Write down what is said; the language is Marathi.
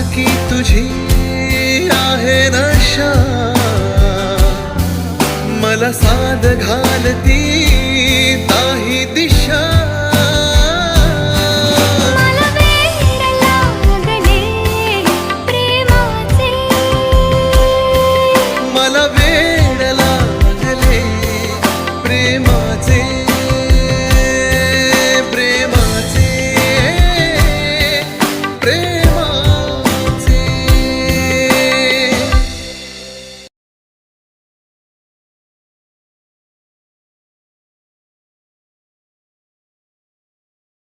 की तुझी आहे नशा। मला साध घालती ताही दिशा। मला वेळ लागले प्रेमाचे। प्रेमाचे। प्रेम